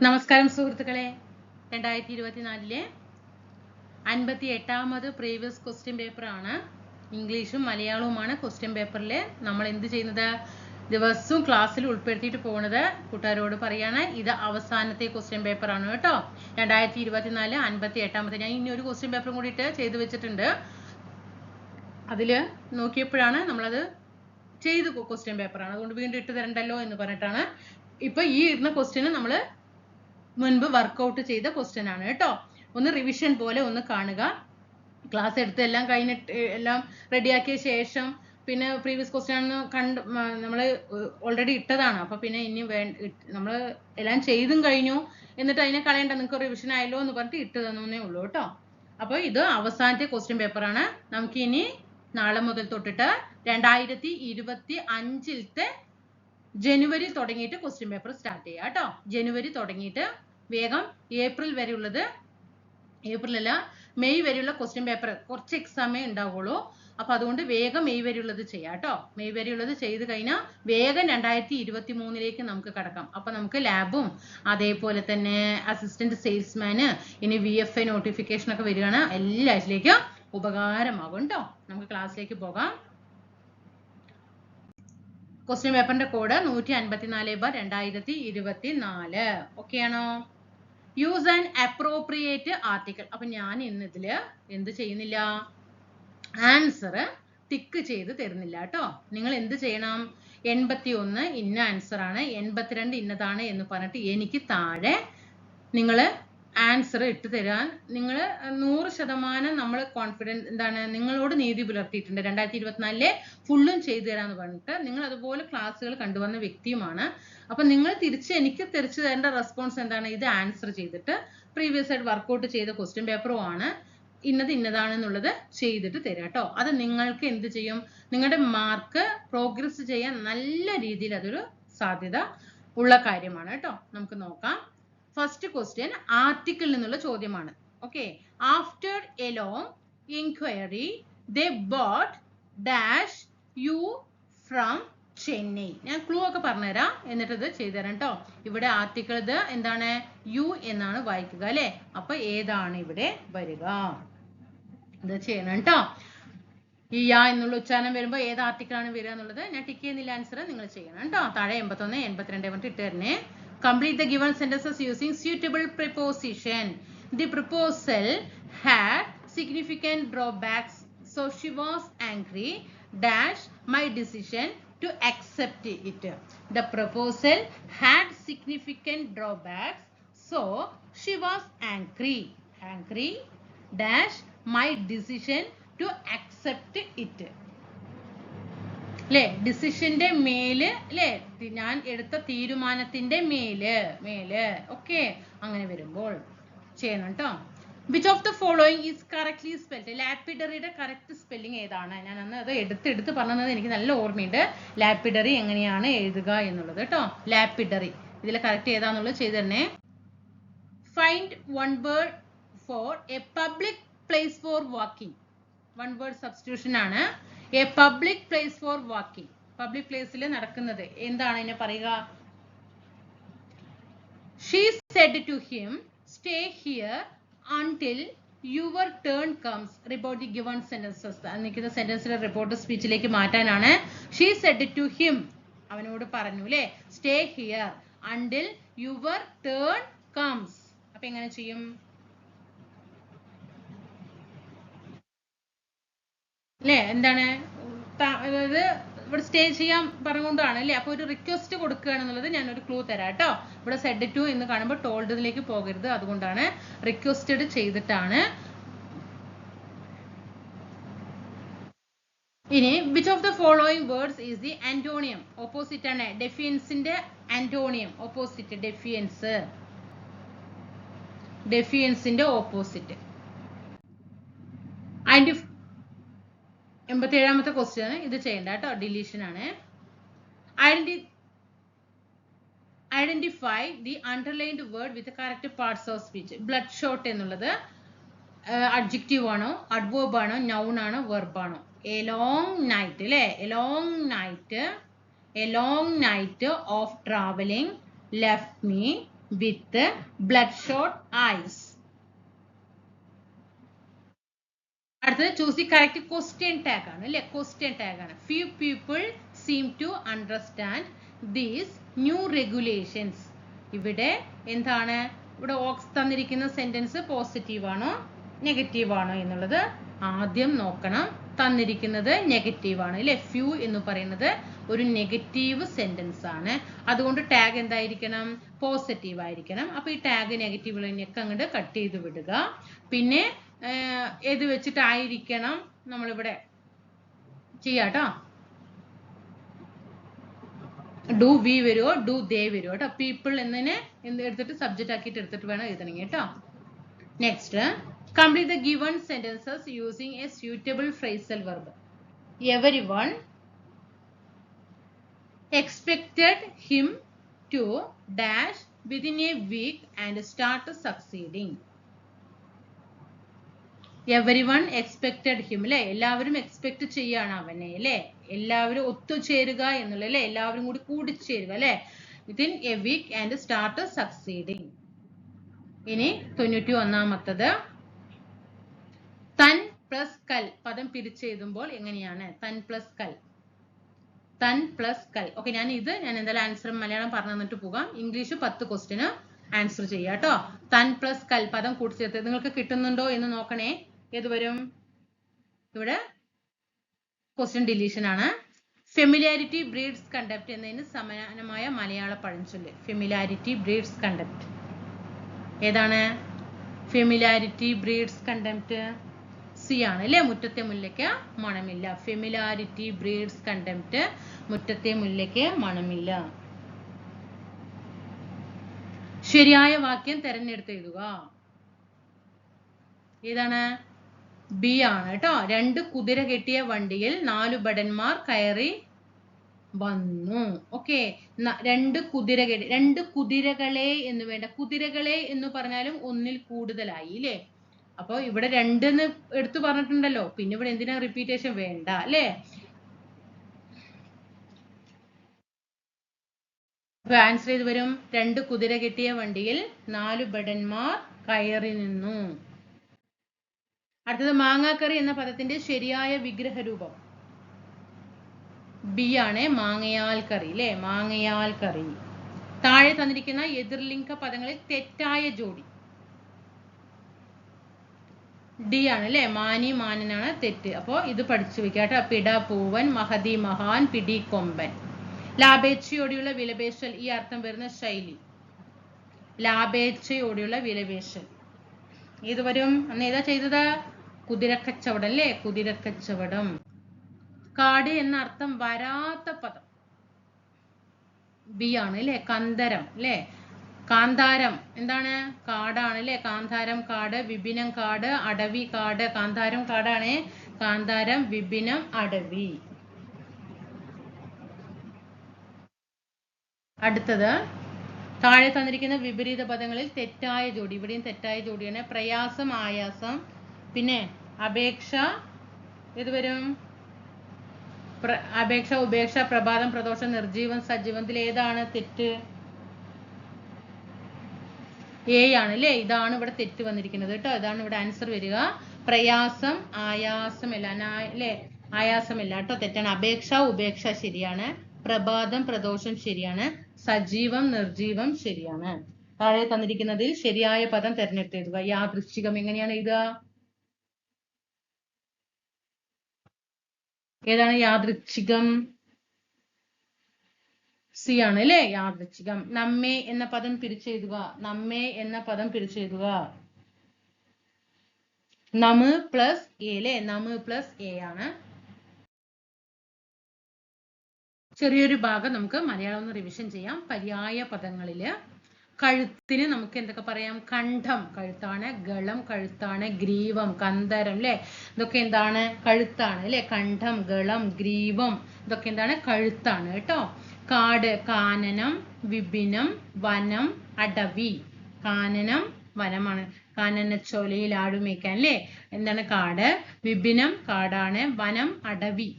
നമസ്കാരം സുഹൃത്തുക്കളെ. രണ്ടായിരത്തി ഇരുപത്തിനാലിലെ അൻപത്തി എട്ടാമത് പ്രീവിയസ് ക്വസ്റ്റ്യൻ പേപ്പർ ആണ്. ഇംഗ്ലീഷും മലയാളവുമാണ് ക്വസ്റ്റ്യൻ പേപ്പറിൽ നമ്മൾ എന്ത് ചെയ്യുന്നത്? ദിവസവും ക്ലാസ്സിൽ ഉൾപ്പെടുത്തിയിട്ട് പോകുന്നത് കൂട്ടുകാരോട് പറയാണ്. ഇത് അവസാനത്തെ ക്വസ്റ്റ്യൻ പേപ്പർ ആണ് കേട്ടോ. രണ്ടായിരത്തി ഇരുപത്തിനാല് അൻപത്തി എട്ടാമത്തെ ഞാൻ ഇനി ഒരു ക്വസ്റ്റ്യൻ പേപ്പറും കൂടിയിട്ട് ചെയ്തു വെച്ചിട്ടുണ്ട്. അതിൽ നോക്കിയപ്പോഴാണ് നമ്മളത് ചെയ്ത് ക്വസ്റ്റ്യൻ പേപ്പറാണ് അതുകൊണ്ട് വീണ്ടും ഇട്ട് തരണ്ടല്ലോ എന്ന് പറഞ്ഞിട്ടാണ് ഇപ്പൊ ഈ ഇരുന്ന ക്വസ്റ്റ്യന് നമ്മൾ മുൻപ് വർക്കൗട്ട് ചെയ്ത ക്വസ്റ്റ്യൻ ആണ് കേട്ടോ. ഒന്ന് റിവിഷൻ പോലെ ഒന്ന് കാണുക. ക്ലാസ് എടുത്ത് എല്ലാം കഴിഞ്ഞിട്ട് എല്ലാം റെഡിയാക്കിയ ശേഷം പിന്നെ പ്രീവിയസ് ക്വസ്റ്റ്യൻ ആണ് കണ്ട് നമ്മൾ ഓൾറെഡി ഇട്ടതാണ്. അപ്പൊ പിന്നെ ഇനി വേ നമ്മൾ എല്ലാം ചെയ്തും കഴിഞ്ഞു. എന്നിട്ട് അതിനെ കളയണ്ട നിങ്ങൾക്ക് റിവിഷൻ ആയല്ലോ എന്ന് പറഞ്ഞിട്ട് ഇട്ട് തന്നേ ഉള്ളൂ കേട്ടോ. അപ്പോൾ ഇത് അവസാനത്തെ ക്വസ്റ്റ്യൻ പേപ്പറാണ് നമുക്ക് ഇനി നാളെ മുതൽ തൊട്ടിട്ട് രണ്ടായിരത്തി ഇരുപത്തി അഞ്ചിലത്തെ ജനുവരി തുടങ്ങിയിട്ട് ക്വസ്റ്റ്യൻ പേപ്പർ സ്റ്റാർട്ട് ചെയ്യാം കേട്ടോ. ജനുവരി തുടങ്ങിയിട്ട് വേഗം ഏപ്രിൽ വരെ ഉള്ളത് ഏപ്രിൽ അല്ല മെയ് വരെയുള്ള ക്വസ്റ്റ്യൻ പേപ്പർ കുറച്ച് എക്സാമേ ഉണ്ടാവുള്ളൂ. അപ്പൊ അതുകൊണ്ട് വേഗം മെയ് വരെയുള്ളത് ചെയ്യാം കേട്ടോ. മെയ് വരെയുള്ളത് ചെയ്ത് കഴിഞ്ഞാൽ വേഗം രണ്ടായിരത്തി ഇരുപത്തി മൂന്നിലേക്ക് നമുക്ക് കടക്കാം. അപ്പൊ നമുക്ക് ലാബും അതേപോലെ തന്നെ അസിസ്റ്റന്റ് സെയിൽസ്മാന് ഇനി വി എഫ് ഐ നോട്ടിഫിക്കേഷൻ ഒക്കെ വരികയാണ്. എല്ലാറ്റിലേക്കും ഉപകാരമാകും കേട്ടോ. നമുക്ക് ക്ലാസ്സിലേക്ക് പോകാം. ക്വസ്റ്റ്യൻ പേപ്പറിന്റെ കോഡ് നൂറ്റി അൻപത്തിനാല് ബാർ രണ്ടായിരത്തി ഇരുപത്തി നാല് ഓക്കെ ആണോ? യൂസ് ആൻഡ് അപ്രോപ്രിയേറ്റ് ആർട്ടിക്കിൾ അപ്പൊ ഞാൻ ഇന്ന് ഇതിൽ എന്ത് ചെയ്യുന്നില്ല? ആൻസർ ടിക്ക് ചെയ്ത് തരുന്നില്ല കേട്ടോ. നിങ്ങൾ എന്ത് ചെയ്യണം? എൺപത്തി ഒന്ന് ഇന്ന ആൻസർ ആണ് എൺപത്തിരണ്ട് ഇന്നതാണ് എന്ന് പറഞ്ഞിട്ട് എനിക്ക് താഴെ നിങ്ങൾ ആൻസർ ഇട്ട് തരാൻ നിങ്ങൾ നൂറ് ശതമാനം നമ്മൾ കോൺഫിഡൻസ് എന്താണ് നിങ്ങളോട് നീതി പുലർത്തിയിട്ടുണ്ട്. രണ്ടായിരത്തി ഇരുപത്തിനാലിലെ ഫുള്ളും ചെയ്തു തരാന്ന് പറഞ്ഞിട്ട് നിങ്ങൾ അതുപോലെ ക്ലാസ്സുകൾ കണ്ടുവന്ന വ്യക്തിയുമാണ്. അപ്പൊ നിങ്ങൾ തിരിച്ച് എനിക്ക് തിരിച്ചു തരേണ്ട റെസ്പോൺസ് എന്താണ്? ഇത് ആൻസർ ചെയ്തിട്ട് പ്രീവിയസ് ആയിട്ട് വർക്കൗട്ട് ചെയ്ത ക്വസ്റ്റ്യൻ പേപ്പറും ആണ്. ഇന്നത് ഇന്നതാണെന്നുള്ളത് ചെയ്തിട്ട് തരാം കേട്ടോ. അത് നിങ്ങൾക്ക് എന്ത് ചെയ്യും? നിങ്ങളുടെ മാർക്ക് പ്രോഗ്രസ് ചെയ്യാൻ നല്ല രീതിയിൽ അതൊരു സാധ്യത ഉള്ള കാര്യമാണ് കേട്ടോ. നമുക്ക് നോക്കാം. ഫസ്റ്റ് ക്വസ്റ്റ്യൻ ആർട്ടിക്കിളിൽ നിന്നുള്ള ചോദ്യമാണ്. Okay after a long enquiry they bought dash you from Chennai ഞാൻ ക്ലൂ ഒക്കെ പറഞ്ഞുതരാം. എന്നിട്ട് ഇത് ചെയ്തുതരാം കേട്ടോ ഇവിടെ ആർട്ടിക്കിൾ ഇത് എന്താണ്? യു എന്നാണ് വായിക്കുക അല്ലെ? അപ്പൊ ഏതാണ് ഇവിടെ വരിക? ഇത് ചെയ്യണം കേട്ടോ ഈ യാ എന്നുള്ള ഉച്ചാരണം വരുമ്പോൾ ഏത് ആർട്ടിക്കിൾ ആണ് വരിക എന്നുള്ളത്? ഞാൻ ടിക്ക് ചെയ്യുന്നില്ല ആൻസർ നിങ്ങൾ ചെയ്യണം കേട്ടോ താഴെ എൺപത്തൊന്ന് എൺപത്തിരണ്ട് പറഞ്ഞിട്ട് ഇട്ട് തരണേ. Complete the given sentences using suitable preposition. The proposal had significant drawbacks, so she was angry. Dash my decision to accept it. The proposal had significant drawbacks, so she was angry. Angry. Dash my decision to accept it. അല്ലേ ഡിസിഷന്റെ മേൽ അല്ലെ ഞാൻ എടുത്ത തീരുമാനത്തിന്റെ മേൽ മേൽ. Okay അങ്ങനെ വരുമ്പോൾ ചെയ്യണം കേട്ടോ which of the following is correctly spelled ലാപ്പിഡറിയുടെ correct spelling ഏതാണ്? ഞാൻ അന്ന് അത് എടുത്ത് പറഞ്ഞത് എനിക്ക് നല്ല ഓർമ്മയുണ്ട്. ലാപ്പിഡറി എങ്ങനെയാണ് എഴുതുക എന്നുള്ളത് കേട്ടോ ലാപ്പിഡറി ഇതിൽ കറക്റ്റ് ഏതാന്നുള്ളത് ചെയ്തു തന്നെ find one word for a public place for walking one word substitution ആണ്. A public place for walking public പ്ലേസിൽ നടക്കുന്നത്. എന്താണ് എന്നെ പറയുക? She said to him stay here until your turn comes report given sentences നിൽക്കുന്ന സെന്റൻസിലെ report സ്പീച്ചിലേക്ക് മാറ്റാനാണ്. She said to him അവനോട് പറഞ്ഞു അല്ലേ stay here until your turn comes അപ്പൊ എങ്ങനെ ചെയ്യും? അല്ലേ എന്താണ്? അതായത് ഇവിടെ സ്റ്റേ ചെയ്യാൻ പറഞ്ഞുകൊണ്ടാണ് അല്ലേ അപ്പൊ ഒരു റിക്വസ്റ്റ് ഞാൻ ഒരു ക്ലൂ തരാം കേട്ടോ ഇവിടെ സെഡ് ടു എന്ന് കാണുമ്പോൾ ടോൾഡിലേക്ക് പോകരുത്. അതുകൊണ്ടാണ് റിക്വസ്റ്റഡ് ചെയ്തിട്ടാണ്. ഇനി which of the following words is the antonym opposite ആണ്. ഡെഫിയൻസിന്റെ ആന്റോണിയം ഓപ്പോസിറ്റ് ഡെഫിയൻസ് ഡെഫിയൻസിന്റെ ഓപ്പോസിറ്റ് ഐഡന്റി എൺപത്തി ഏഴാമത്തെ ക്വസ്റ്റ്യൻ ഇത് ചെയ്യണ്ട കേട്ടോ ഡിലീഷൻ ആണ്. Identity identify the underlined word with correct parts of speech bloodshot എന്നുള്ളത് അഡ്ജക്റ്റീവ് ആണോ അഡ്വേർബ് ആണോ നൗൺ ആണോ വെർബ് ആണോ. എ ലോങ് നൈറ്റ് അല്ലേ a long night a long night of travelling left me with bloodshot eyes അടുത്തത് choose the correct question tag ആണ് അല്ലേ? Question tag ആണ്. Few people seem to understand these new regulations ഇവിടെ എന്താണ്? ഇവിടെ aux തന്നിരിക്കുന്ന sentence positive ആണോ? Negative ആണോ എന്നുള്ളത് ആദ്യം നോക്കണം. തന്നിരിക്കുന്നത് നെഗറ്റീവ് ആണ് അല്ലെ? ഫ്യൂ എന്ന് പറയുന്നത് ഒരു നെഗറ്റീവ് സെന്റൻസ് ആണ്. അതുകൊണ്ട് ടാഗ് എന്തായിരിക്കണം? പോസിറ്റീവ് ആയിരിക്കണം. അപ്പൊ ഈ ടാഗ് നെഗറ്റീവുകളൊക്കെ അങ്ങോട്ട് കട്ട് ചെയ്ത് വിടുക. പിന്നെ ഏത് വെച്ചിട്ടായിരിക്കണം നമ്മളിവിടെ ചെയ്യാട്ടോ ഡു വി വരുമോ ഡു ദേ വരുമോ കേട്ടോ പീപ്പിൾ എന്നതിനെ എന്ത് എടുത്തിട്ട് സബ്ജക്റ്റ് ആക്കിയിട്ട് എടുത്തിട്ട് വേണം എഴുതണമെങ്കിൽ കേട്ടോ next complete the given sentences using a suitable phrasal verb everyone expected him to dash within a week and start succeeding. Everyone expected him അല്ലെ എല്ലാവരും എക്സ്പെക്ട് ചെയ്യാണ് അവനെ അല്ലെ എല്ലാവരും ഒത്തുചേരുക എന്നുള്ള അല്ലെ എല്ലാവരും കൂടി കൂടിച്ചേരുക അല്ലെ within a week and start succeeding ഇനി തൊണ്ണൂറ്റി ഒന്നാമത്തത് തൻ പ്ലസ് കൽ പദം പിരിച്ചെഴുതുമ്പോൾ എങ്ങനെയാണ്? തൻ പ്ലസ് കൽ. തൻ പ്ലസ് കൽ. ഓക്കെ ഞാൻ ഇത് ഞാൻ എന്തായാലും ആൻസർ മലയാളം പറഞ്ഞു തന്നിട്ട് പോകാം. ഇംഗ്ലീഷ് പത്ത് ക്വസ്റ്റിന് ആൻസർ ചെയ്യാം കേട്ടോ തൻ പ്ലസ് കൽ പദം കൂട്ടിച്ചേർത്ത്. നിങ്ങൾക്ക് കിട്ടുന്നുണ്ടോ എന്ന് നോക്കണേ. ഏത് വരും? ഇവിടെ ക്വസ്റ്റ്യൻ ഡിലീഷൻ ആണ്. ഫെമിലാരിറ്റി ബ്രീഡ്സ് കണ്ടക്ട് എന്നതിന് സമാനമായ മലയാള പഴഞ്ചൊല്ല്. ഫെമിലാരിറ്റി ബ്രീഡ്സ് കണ്ടക്ട് ഏതാണ്? ഫെമിലാരിറ്റി ബ്രീഡ്സ് കണ്ടംപ്റ്റ് സി ആണ് അല്ലേ? മുറ്റത്തെ മുല്ലയ്ക്ക് മണമില്ല. ഫെമിലാരിറ്റി ബ്രീഡ്സ് കണ്ടംപ്റ്റ് മുറ്റത്തെ മുല്ലയ്ക്ക് മണമില്ല. ശരിയായ വാക്യം തെരഞ്ഞെടുത്ത് എഴുതുക. ഏതാണ്? ബി ആണ് കേട്ടോ. രണ്ട് കുതിര കെട്ടിയ വണ്ടിയിൽ നാലു ഭടന്മാർ കയറി വന്നു. ഓക്കെ രണ്ട് കുതിര കെട്ടി രണ്ട് കുതിരകളെ എന്ന് വേണ്ട കുതിരകളെ എന്ന് പറഞ്ഞാലും ഒന്നിൽ കൂടുതലായി അല്ലേ അപ്പോൾ ഇവിടെ രണ്ടെന്ന് എടുത്തു പറഞ്ഞിട്ടുണ്ടല്ലോ. പിന്നെ ഇവിടെ എന്തിനാ റിപ്പീറ്റേഷൻ വേണ്ട അല്ലേ ആൻസർ ചെയ്ത് വരും. രണ്ട് കുതിര കെട്ടിയ വണ്ടിയിൽ നാലു ഭടന്മാർ കയറി നിന്നു. അടുത്തത് മാങ്ങാക്കറി എന്ന പദത്തിന്റെ ശരിയായ വിഗ്രഹ രൂപം ബി ആണ് മാങ്ങയാൽ കറി അല്ലെ മാങ്ങയാൽ കറി താഴെ തന്നിരിക്കുന്ന എതിർലിംഗ പദങ്ങളിൽ തെറ്റായ ജോഡി. ഡി ആണ് അല്ലെ മാനി മാനനാണ് തെറ്റ്. അപ്പോ ഇത് പഠിച്ചു വെക്കാട്ടോ പിട പൂവൻ മഹതി മഹാൻ പിടി കൊമ്പൻ ലാഭേച്ഛയോടെയുള്ള വിലപേശൽ ഈ അർത്ഥം വരുന്ന ശൈലി. ലാഭേച്ഛയോടെയുള്ള വിലപേശൽ. ഏത് വരും അന്ന് ഏതാ ചെയ്തത്? കുതിരക്കച്ചവടം അല്ലേ കുതിരക്കച്ചവടം. കാട് എന്ന അർത്ഥം വരാത്ത പദം. ബി ആണ് അല്ലെ? കന്തരം അല്ലെ? കാന്താരം. എന്താണ്? കാടാണ് അല്ലെ? കാന്താരം കാട് വിപിനം കാട് അടവി കാട്. കാന്താരം കാടാണ്. കാന്താരം വിപിനം അടവി. അടുത്തത് താഴെ തന്നിരിക്കുന്ന വിപരീത പദങ്ങളിൽ തെറ്റായ ജോഡി ഇവിടെയും തെറ്റായ ജോഡിയാണ്. പ്രയാസം ആയാസം പിന്നെ അപേക്ഷ ഇത് വരും? അപേക്ഷ ഉപേക്ഷ പ്രഭാതം പ്രദോഷം നിർജീവൻ ഇതിൽ ഏതാണ് തെറ്റ്? എ ആണ് അല്ലേ? ഇതാണ് ഇവിടെ തെറ്റ് വന്നിരിക്കുന്നത് കേട്ടോ. ഇതാണ് ഇവിടെ ആൻസർ വരിക. പ്രയാസം ആയാസമില്ല. അല്ലേ? ആയാസമില്ല കേട്ടോ. തെറ്റാണ്. അപേക്ഷ ഉപേക്ഷ ശരിയാണ്. പ്രഭാതം പ്രദോഷം ശരിയാണ്. സജീവം നിർജീവം ശരിയാണ്. താഴെ തന്നിരിക്കുന്നതിൽ ശരിയായ പദം തെരഞ്ഞെടുത്ത് എഴുതുക യാദൃശ്ചികം എങ്ങനെയാണ് എഴുതുക? ഏതാണ്? യാദൃച്ഛികം സി ആണ് അല്ലേ? യാദൃച്ഛികം നമ്മെ എന്ന പദം പിരിച്ചെഴുതുക. നമ്മെ എന്ന പദം പിരിച്ചെഴുതുക. നമ് പ്ലസ് എ അല്ലേ? നമ് പ്ലസ് എ ആണ്. ചെറിയൊരു ഭാഗം നമുക്ക് മലയാളം ഒന്ന് റിവിഷൻ ചെയ്യാം. പര്യായ പദങ്ങളിൽ കഴുത്തിന് നമുക്ക് എന്തൊക്കെ പറയാം? കണ്ഠം കഴുത്താണ് ഗളം കഴുത്താണ് ഗ്രീവം കന്തരം അല്ലെ ഇതൊക്കെ എന്താണ്? കഴുത്താണ് അല്ലെ കണ്ഠം ഗളം ഗ്രീവം ഇതൊക്കെ എന്താണ്? കഴുത്താണ് കേട്ടോ. കാട് കാനനം വിപിനം വനം അടവി. കാനനം വനമാണ്. കാനനച്ചോലയിൽ ആടുമേക്കാൻ അല്ലേ എന്താണ് കാട്? വിപിനം കാടാണ് വനം അടവി.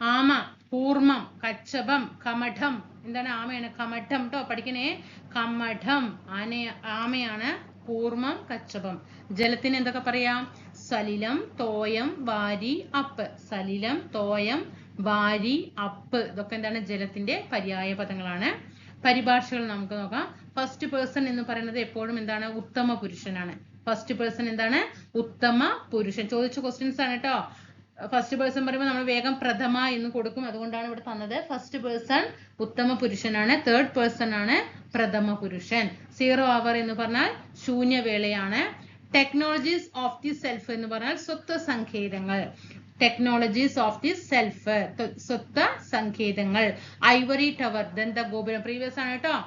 ആമ കൂർമ്മം കച്ചപം കമഠം. എന്താണ് ആമയാണ്? കമഠം കേട്ടോ പഠിക്കണേ. കമഠം. ആന ആമയാണ് കൂർമ്മം കച്ചപം. ജലത്തിന് എന്തൊക്കെ പറയാം? സലിലം തോയം വാരി അപ്പ്. സലിലം തോയം വാരി അപ്പ്. ഇതൊക്കെ എന്താണ്? ജലത്തിന്റെ പര്യായ പദങ്ങളാണ്. പരിഭാഷകൾ നമുക്ക് നോക്കാം. ഫസ്റ്റ് പേഴ്സൺ എന്ന് പറയുന്നത് എപ്പോഴും എന്താണ്? ഉത്തമ പുരുഷനാണ്. ഫസ്റ്റ് പേഴ്സൺ എന്താണ്? ഉത്തമ പുരുഷൻ. ചോദിച്ച ക്വസ്റ്റ്യൻസ് ആണ് കേട്ടോ ഫസ്റ്റ് പേഴ്സൺ പറയുമ്പോൾ നമ്മൾ വേഗം പ്രഥമ എന്ന് കൊടുക്കും. അതുകൊണ്ടാണ് ഇവിടെ തന്നത്. ഫസ്റ്റ് പേഴ്സൺ ഉത്തമ പുരുഷനാണ്. തേർഡ് പേഴ്സൺ ആണ് പ്രഥമ പുരുഷൻ. സീറോ അവർ എന്ന് പറഞ്ഞാൽ ശൂന്യവേളയാണ്. ടെക്നോളജീസ് ഓഫ് ദി സെൽഫ് എന്ന് പറഞ്ഞാൽ സ്വത്വ സങ്കേതങ്ങൾ. ടെക്നോളജീസ് ഓഫ് ദി സെൽഫ് സ്വത്വ സങ്കേതങ്ങൾ. ഐവറി ടവർ ദന്ത ഗോപുരം? പ്രീവിയസ് ആണ് കേട്ടോ.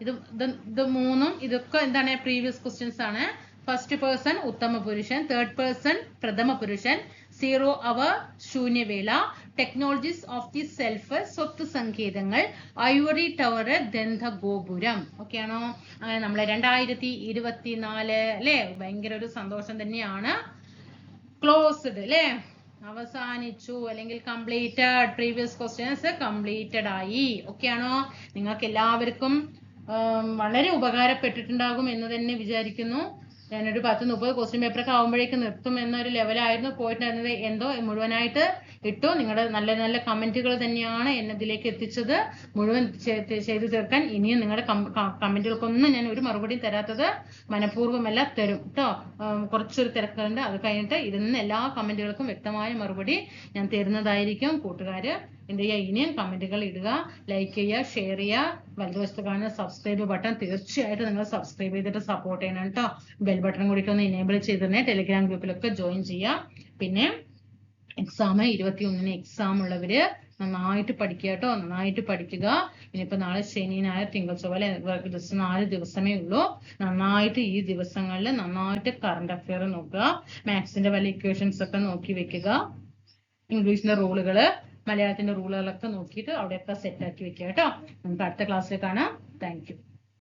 ഇത് ഇത് മൂന്നും ഇതൊക്കെ എന്താണ്? പ്രീവിയസ് ക്വസ്റ്റ്യൻസ് ആണ്. ഫസ്റ്റ് പേഴ്സൺ ഉത്തമ പുരുഷൻ തേർഡ് പേഴ്സൺ പ്രഥമ പുരുഷൻ സീറോ അവർ ശൂന്യവേള ടെക്നോളജീസ് ഓഫ് ദി സെൽഫ് സ്വത്ത് സങ്കേതങ്ങൾ. ഐവറി ടവർ ദന്ത ഗോപുരം ഓക്കെയാണോ അങ്ങനെ നമ്മളെ രണ്ടായിരത്തി ഇരുപത്തിനാല് അല്ലേ? ഭയങ്കര ഒരു സന്തോഷം തന്നെയാണ്. ക്ലോസ്ഡ് അല്ലേ? അവസാനിച്ചു. അല്ലെങ്കിൽ കംപ്ലീറ്റഡ് പ്രീവിയസ് ക്വസ്റ്റ്യൻസ് കംപ്ലീറ്റഡ് ആയി. ഓക്കെയാണോ നിങ്ങൾക്ക് എല്ലാവർക്കും വളരെ ഉപകാരപ്പെട്ടിട്ടുണ്ടാകും എന്ന് തന്നെ വിചാരിക്കുന്നു. ഞാനൊരു പത്ത് മുപ്പത് ക്വസ്റ്റ്യൻ പേപ്പറൊക്കെ ആകുമ്പോഴേക്ക് നിർത്തും എന്നൊരു ലെവലായിരുന്നു പോയിട്ടുണ്ടായിരുന്നത് എന്തോ മുഴുവനായിട്ട് ഇട്ടു. നിങ്ങളുടെ നല്ല നല്ല കമന്റുകൾ തന്നെയാണ് എന്നെ ഇതിലേക്ക് എത്തിച്ചത്. മുഴുവൻ ചെയ്തു തീർക്കാൻ ഇനിയും നിങ്ങളുടെ കമന്റുകൾക്കൊന്നും ഞാൻ ഒരു മറുപടി തരാത്തത് മനഃപൂർവമല്ല. തരും കേട്ടോ കുറച്ചൊരു തിരക്കുണ്ട് അത് കഴിഞ്ഞിട്ട് ഇരുന്ന് എല്ലാ കമന്റുകൾക്കും വ്യക്തമായ മറുപടി ഞാൻ തരുന്നതായിരിക്കും. കൂട്ടുകാര് എന്ത് ചെയ്യുക? ഇനിയും കമന്റുകൾ ഇടുക ലൈക്ക് ചെയ്യുക ഷെയർ ചെയ്യുക. വലതുവശത്ത് കാണുന്ന സബ്സ്ക്രൈബ് ബട്ടൺ തീർച്ചയായിട്ടും നിങ്ങൾ സബ്സ്ക്രൈബ് ചെയ്തിട്ട് സപ്പോർട്ട് ചെയ്യണം കേട്ടോ. ബെൽ ബട്ടൺ കൂടി ഒന്ന് ഇനേബിൾ ചെയ്തിരുന്നേ ടെലിഗ്രാം ഗ്രൂപ്പിലൊക്കെ ജോയിൻ ചെയ്യുക. പിന്നെ എക്സാം ഇരുപത്തി ഒന്നിന് എക്സാം ഉള്ളവര് നന്നായിട്ട് പഠിക്കുക കേട്ടോ. നന്നായിട്ട് പഠിക്കുക. ഇനിയിപ്പോ നാളെ ശനി ഞായർ തിങ്കൾ ചൊവ്വ ദിവസം നാല് ദിവസമേ ഉള്ളൂ. നന്നായിട്ട് ഈ ദിവസങ്ങളിൽ നന്നായിട്ട് കറണ്ട് അഫെയർ നോക്കുക. മാത്സിന്റെ വല്ല ഇക്വേഷൻസ് ഒക്കെ നോക്കി വെക്കുക. ഇംഗ്ലീഷിന്റെ റൂളുകൾ മലയാളത്തിന്റെ റൂളുകളൊക്കെ നോക്കിയിട്ട് അവിടെയൊക്കെ സെറ്റ് ആക്കി വെക്കുക കേട്ടോ. നമുക്ക് അടുത്ത ക്ലാസ്സിൽ കാണാം. താങ്ക്